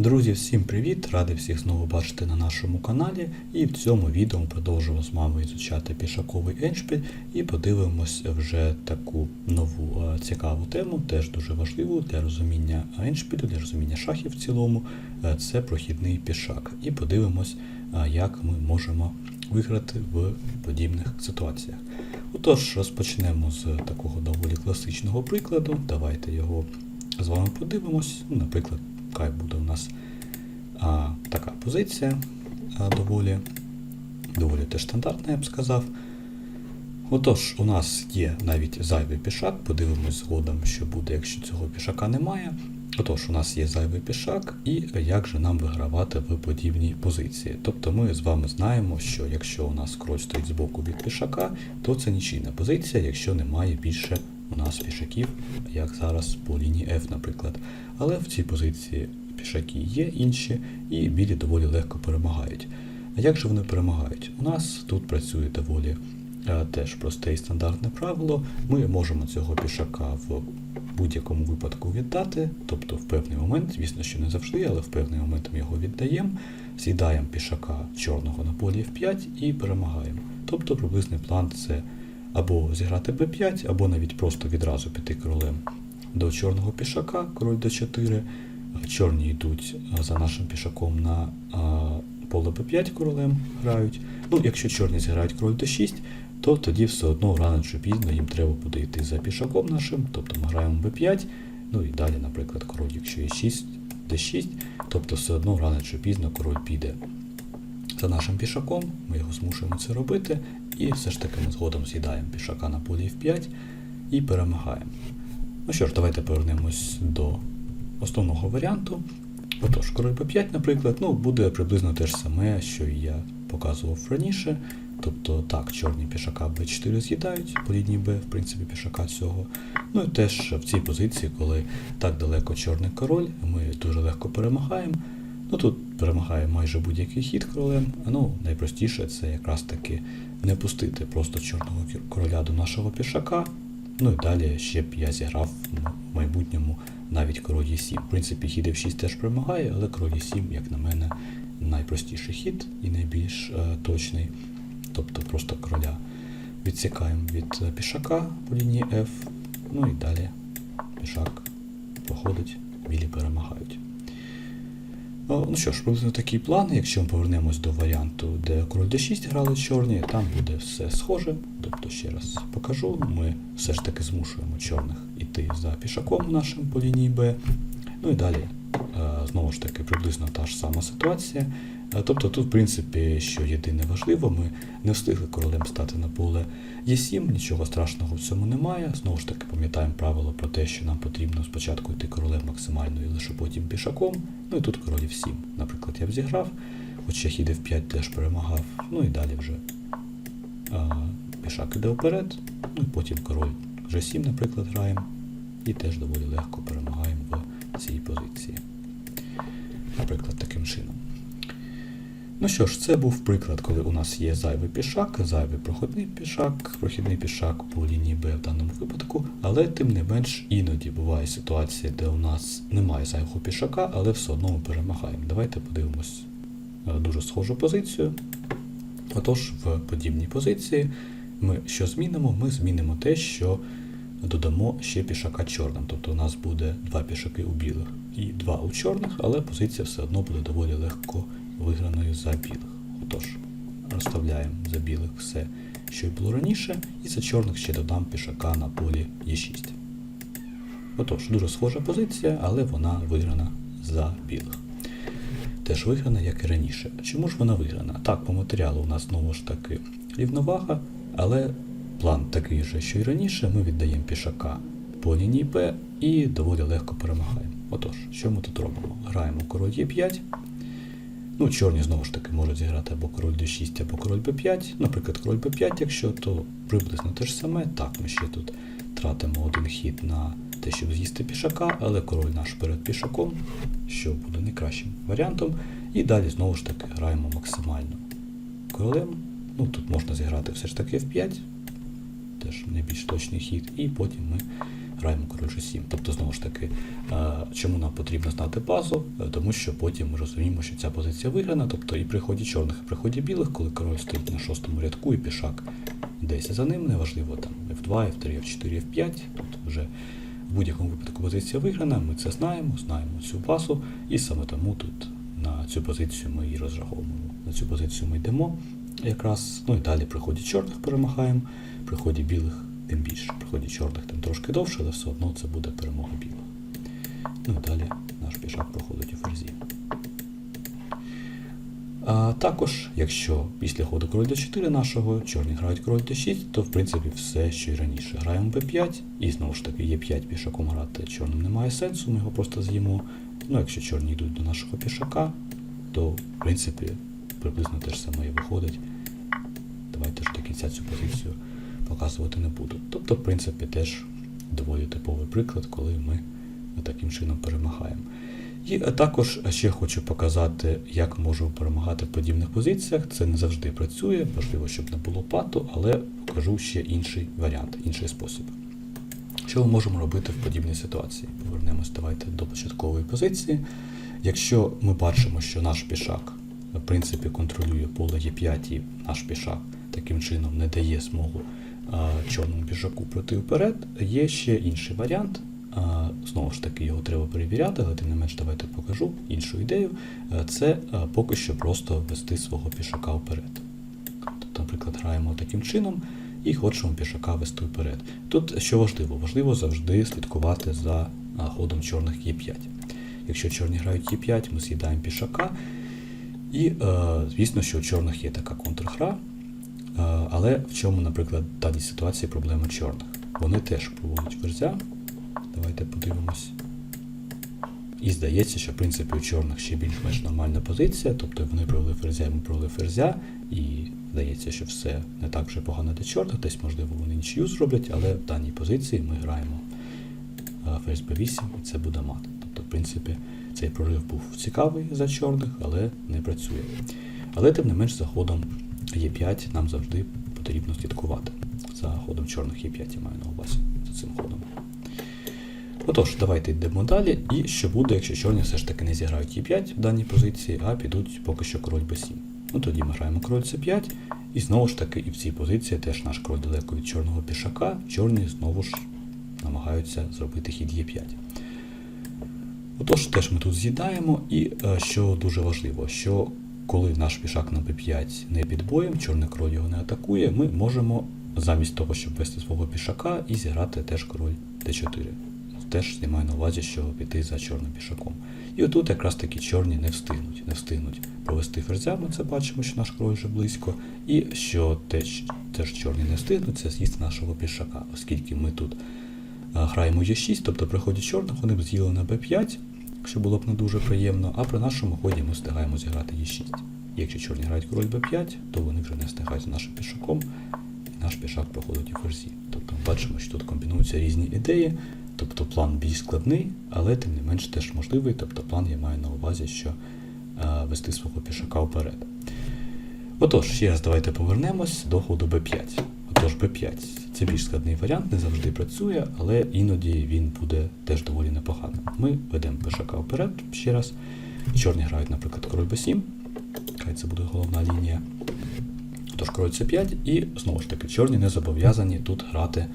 Друзі, всім привіт! Радий всіх знову бачити на нашому каналі. І в цьому відео ми продовжуємо з вами ізучати пішаковий еншпіль і подивимось вже таку нову цікаву тему, теж дуже важливу для розуміння еншпілю, для розуміння шахів в цілому. Е, Це прохідний пішак. І подивимось, як ми можемо виграти в подібних ситуаціях. Отож, розпочнемо з такого доволі класичного прикладу. Давайте його з вами подивимось. Наприклад, хай буде у нас а, така позиція а, доволі, доволі теж стандартна, я б сказав. Отож, у нас є навіть зайвий пішак, подивимось згодом, що буде, якщо цього пішака немає. Отож, у нас є зайвий пішак, і як же нам вигравати в подібній позиції. Тобто ми з вами знаємо, що якщо у нас кроль стоїть з боку від пішака, то це нічийна позиція, якщо немає більше у нас пішаків, як зараз по лінії F, наприклад. Але в цій позиції пішаки є інші, і білі доволі легко перемагають. А як же вони перемагають? У нас тут працює доволі е, теж просте і стандартне правило. Ми можемо цього пішака в будь-якому випадку віддати, тобто в певний момент, звісно, що не завжди, але в певний момент ми його віддаємо, з'їдаємо пішака чорного на полі F5 і перемагаємо. Тобто приблизний план це або зіграти b5, або навіть просто відразу піти королем до чорного пішака, король d4. Чорні йдуть за нашим пішаком на поле b5 королем грають. Ну, якщо чорні зіграють король d6, то тоді все одно рано чи пізно їм треба буде йти за пішаком нашим, тобто ми граємо b5, ну і далі, наприклад, король, якщо є 6, d6, тобто все одно рано чи пізно король піде за нашим пішаком, ми його змушуємо це робити, і все ж таки ми згодом з'їдаємо пішака на полі F5 і перемагаємо. Ну що ж, давайте повернемось до основного варіанту. Отож, король b5, наприклад, ну, буде приблизно те ж саме, що я показував раніше. Тобто, так, чорні пішака b4 з'їдають по лінії b, в принципі, пішака цього. Ну і теж в цій позиції, коли так далеко чорний король, ми дуже легко перемагаємо. Ну тут перемагає майже будь-який хід королем. Ну, найпростіше це якраз таки не пустити просто чорного короля до нашого пішака. Ну і далі ще б я зіграв в майбутньому навіть король Е7. В принципі, хід F6 теж перемагає, але король Е7, як на мене, найпростіший хід і найбільш е, точний. Тобто просто короля відсікаємо від е, пішака по лінії F. Ну і далі пішак проходить, білі перемагають. Ну що ж, приблизно такий план. Якщо ми повернемось до варіанту, де король d6 грали чорні, там буде все схоже. Тобто, ще раз покажу, ми все ж таки змушуємо чорних іти за пішаком нашим по лінії Б. Ну і далі, знову ж таки, приблизно та ж сама ситуація. Е, Тобто тут, в принципі, що єдине важливо, ми не встигли королем стати на поле Е7, нічого страшного в цьому немає. Знову ж таки, пам'ятаємо правило про те, що нам потрібно спочатку йти королем максимально і лише потім пішаком. Ну і тут король F7. Наприклад, я б зіграв, хоча хід F5 теж перемагав. Ну і далі вже а, пішак іде вперед, ну і потім король G7, наприклад, граємо. І теж доволі легко перемагаємо в цій позиції. Наприклад, таким чином. Ну що ж, це був приклад, коли у нас є зайвий пішак, зайвий проходний пішак, прохідний пішак по лінії Б в даному випадку, але тим не менш іноді буває ситуація, де у нас немає зайвого пішака, але все одно ми перемагаємо. Давайте подивимось е, дуже схожу позицію. Отож, в подібній позиції ми що змінимо? Ми змінимо те, що додамо ще пішака чорним. Тобто у нас буде два пішаки у білих і два у чорних, але позиція все одно буде доволі легко виграною за білих. Отож, розставляємо за білих все, що й було раніше, і за чорних ще додам пішака на полі Е6. Отож, дуже схожа позиція, але вона виграна за білих. Теж виграна, як і раніше. Чому ж вона виграна? Так, по матеріалу у нас знову ж таки рівновага, але план такий же, що й раніше, ми віддаємо пішака по лінії Б і доволі легко перемагаємо. Отож, що ми тут робимо? Граємо король Е5. Ну, чорні знову ж таки можуть зіграти або король d6, або король b5. Наприклад, король b5, якщо, то приблизно те ж саме. Так, ми ще тут тратимо один хід на те, щоб з'їсти пішака, але король наш перед пішаком, що буде найкращим варіантом. І далі знову ж таки граємо максимально королем. Ну, тут можна зіграти все ж таки f5, теж найбільш точний хід, і потім ми граємо король G7. Тобто, знову ж таки, чому нам потрібно знати базу? Е, Тому що потім ми розуміємо, що ця позиція виграна, тобто і при ході чорних, і при ході білих, коли король стоїть на шостому рядку і пішак десь за ним, неважливо там F2, F3, F4, F5, тут вже в будь-якому випадку позиція виграна, ми це знаємо, знаємо цю базу, і саме тому тут на цю позицію ми і розраховуємо. На цю позицію ми йдемо якраз, ну і далі при ході чорних перемагаємо, при ході білих тим більше, при ході чорних тим трошки довше, але все одно це буде перемога білих. Ну і далі наш пішак проходить у ферзі. А також, якщо після ходу король d4 нашого чорні грають король d6, то в принципі все, що і раніше. Граємо b5, і знову ж таки e5 пішаком грати чорним немає сенсу, ми його просто з'їмо. Ну, якщо чорні йдуть до нашого пішака, то в принципі приблизно те ж саме і виходить. Давайте ж до кінця цю позицію показувати не буду. Тобто, в принципі, теж доволі типовий приклад, коли ми таким чином перемагаємо. І е, також ще хочу показати, як можу перемагати в подібних позиціях. Це не завжди працює, важливо, щоб не було пату, але покажу ще інший варіант, інший спосіб. Що ми можемо робити в подібній ситуації? Повернемось давайте до початкової позиції. Якщо ми бачимо, що наш пішак в принципі контролює поле Е5 і наш пішак таким чином не дає змогу чорному пішаку пройти вперед, є ще інший варіант. Знову ж таки, його треба перевіряти, але тим не менш давайте покажу іншу ідею. Це поки що просто вести свого пішака вперед. Тобто, наприклад, граємо таким чином і хочемо пішака вести вперед. Тут що важливо? Важливо завжди слідкувати за ходом чорних Е5. Якщо чорні грають Е5, ми з'їдаємо пішака. І, е, звісно, що у чорних є така контргра. Е, але в чому, наприклад, в даній ситуації проблема чорних? Вони теж проводять ферзя. Давайте подивимось. І здається, що в принципі у чорних ще більш-менш нормальна позиція, тобто вони провели ферзя, і ми провели ферзя, і здається, що все не так вже погано для чорних, десь, можливо, вони нічию зроблять, але в даній позиції ми граємо ферзь b8 і це буде мат. Тобто, в принципі, цей прорив був цікавий за чорних, але не працює. Але тим не менш за ходом Е5 нам завжди потрібно слідкувати. За ходом чорних Е5 я маю на увазі за цим ходом. Отож, давайте йдемо далі. І що буде, якщо чорні все ж таки не зіграють Е5 в даній позиції, а підуть поки що король Б7. Ну тоді ми граємо король С5, і знову ж таки і в цій позиції теж наш король далеко від чорного пішака, чорні знову ж намагаються зробити хід Е5. Отож, теж ми тут з'їдаємо, і е, що дуже важливо, що коли наш пішак на b5 не під боєм, чорний король його не атакує, ми можемо замість того, щоб вести свого пішака, і зіграти теж король d4. Теж я маю на увазі, що піти за чорним пішаком. І отут якраз таки чорні не встигнуть, не встигнуть провести ферзя, ми це бачимо, що наш король вже близько. І що теж, теж чорні не встигнуть, це з'їсти нашого пішака, оскільки ми тут граємо Е6, тобто при ході чорних вони б з'їли на b5, що було б не дуже приємно, а при нашому ході ми встигаємо зіграти Е6. Якщо чорні грають король b5, то вони вже не встигають за нашим пішаком, і наш пішак проходить у ферзі. Тобто ми бачимо, що тут комбінуються різні ідеї, тобто план більш складний, але тим не менш теж можливий. Тобто план я маю на увазі, що е, вести свого пішака вперед. Отож, ще раз давайте повернемось до ходу b5. Отож, b5 це більш складний варіант, не завжди працює, але іноді він буде теж доволі непоганим. Ми ведемо пішака вперед ще раз. Чорні грають, наприклад, король b7. Хай це буде головна лінія. Тож король c5, і знову ж таки, чорні не зобов'язані тут грати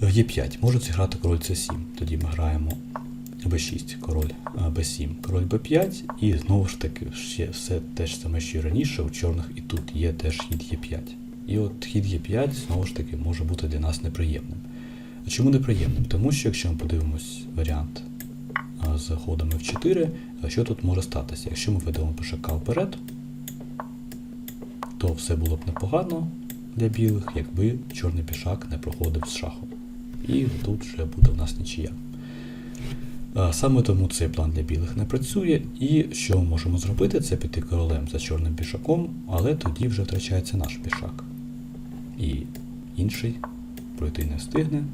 в Е5. Можуть зіграти король c7. Тоді ми граємо b6, король b7, король b5, і знову ж таки ще все те ж саме, що і раніше, у чорних і тут є теж хід Е5. І от хід Е5 знову ж таки може бути для нас неприємним. А чому неприємним? Тому що якщо ми подивимось варіант з ходом F4, що тут може статися? Якщо ми ведемо пішака вперед, то все було б непогано для білих, якби чорний пішак не проходив з шахом. І тут вже буде в нас нічия. Саме тому цей план для білих не працює, і що ми можемо зробити, це піти королем за чорним пішаком, але тоді вже втрачається наш пішак. І інший пройти не встигне,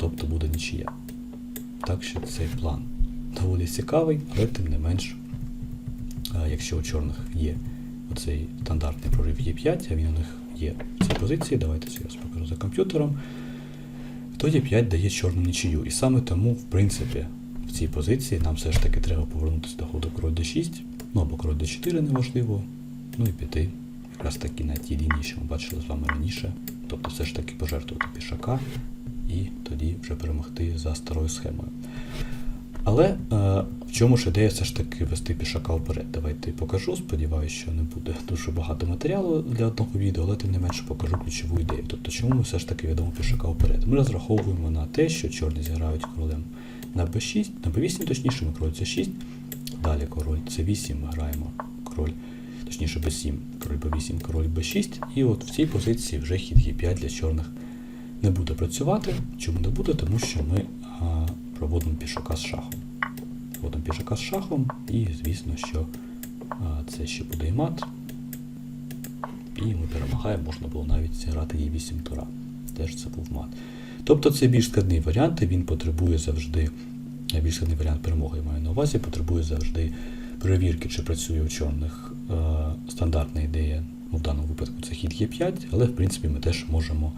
тобто буде нічия. Так що цей план доволі цікавий, але тим не менш, якщо у чорних є оцей стандартний прорив Е5, а він у них є в цій позиції, давайте зараз покажу за комп'ютером то Е5 дає чорну нічию. І саме тому, в принципі, в цій позиції нам все ж таки треба повернутися до ходу король d6, ну або король d4 неважливо, ну і піти якраз таки на ті лінії, що ми бачили з вами раніше. Тобто все ж таки пожертвувати пішака і тоді вже перемогти за старою схемою. Але е, в чому ж ідея все ж таки вести пішака вперед? Давайте покажу. Сподіваюся, що не буде дуже багато матеріалу для одного відео, але тим не менше покажу ключову ідею. Тобто, чому ми все ж таки ведемо пішака вперед? Ми розраховуємо на те, що чорні зіграють королем на b6, на b8, точніше, ми король c6. Далі король c8 ми граємо король, точніше b7, король b8, король b6. І от в цій позиції вже хід e5 для чорних не буде працювати. Чому не буде? Тому що ми а, проводимо пішака з шахом. Проводимо пішака з шахом, і звісно, що а, це ще буде і мат. І ми перемагаємо, можна було навіть зіграти її 8 тура. Теж це був мат. Тобто це більш складний варіант, і він потребує завжди, е, більш складний варіант перемоги маю на увазі, потребує завжди перевірки, чи працює у чорних е, стандартна ідея. Ну, в даному випадку це хід Е5, але в принципі ми теж можемо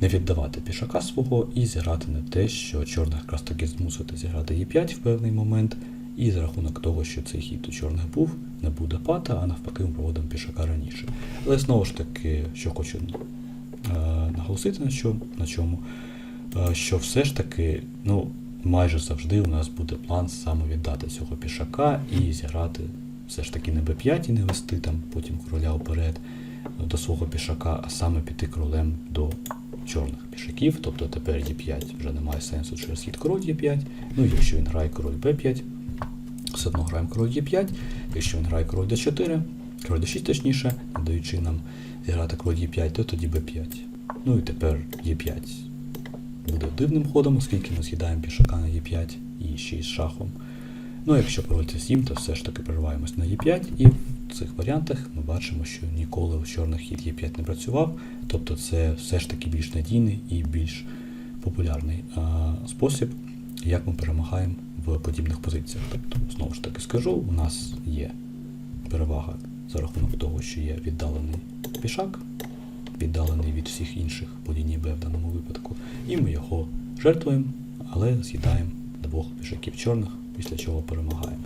не віддавати пішака свого і зіграти на те, що чорних якраз таки змусити зіграти Е5 в певний момент, і за рахунок того, що цей хід у чорних був, не буде пата, а навпаки ми проводимо пішака раніше. Але знову ж таки, що хочу е, наголосити на чому, на чому, е, що все ж таки, ну, майже завжди у нас буде план саме віддати цього пішака і зіграти все ж таки не b5 і не вести там потім короля вперед е, до свого пішака, а саме піти королем до чорних пішаків. Тобто тепер Е5 вже немає сенсу через хід король Е5. Ну, і якщо він грає король Б5, все одно граємо король Е5. Якщо він грає король Д4, король Д6 точніше, не даючи нам зіграти король Е5, то тоді Б5. Ну і тепер Е5 буде дивним ходом, оскільки ми з'їдаємо пішака на Е5 і ще й з шахом. Ну, якщо король С7, то все ж таки перериваємось на Е5, і в цих варіантах ми бачимо, що ніколи у чорних хід Е5 не працював, тобто це все ж таки більш надійний і більш популярний а, спосіб, як ми перемагаємо в подібних позиціях. Тобто, знову ж таки скажу, у нас є перевага за рахунок того, що є віддалений пішак, віддалений від всіх інших по лінії Б в даному випадку, і ми його жертвуємо, але з'їдаємо двох пішаків чорних, після чого перемагаємо.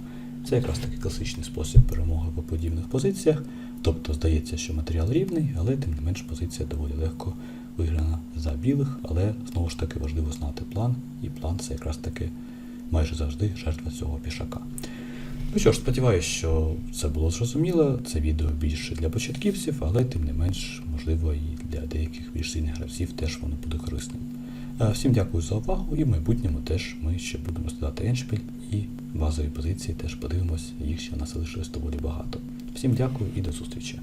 Це якраз такий класичний спосіб перемоги в подібних позиціях. Тобто здається, що матеріал рівний, але тим не менш позиція доволі легко виграна за білих, але знову ж таки важливо знати план, і план це якраз таки майже завжди жертва цього пішака. Ну що ж, сподіваюся, що це було зрозуміло. Це відео більше для початківців, але тим не менш, можливо, і для деяких більш сильних гравців теж воно буде корисним. Е, Всім дякую за увагу, і в майбутньому теж ми ще будемо складати еншпіль і базові позиції теж подивимось, їх ще в нас залишилось доволі багато. Всім дякую і до зустрічі!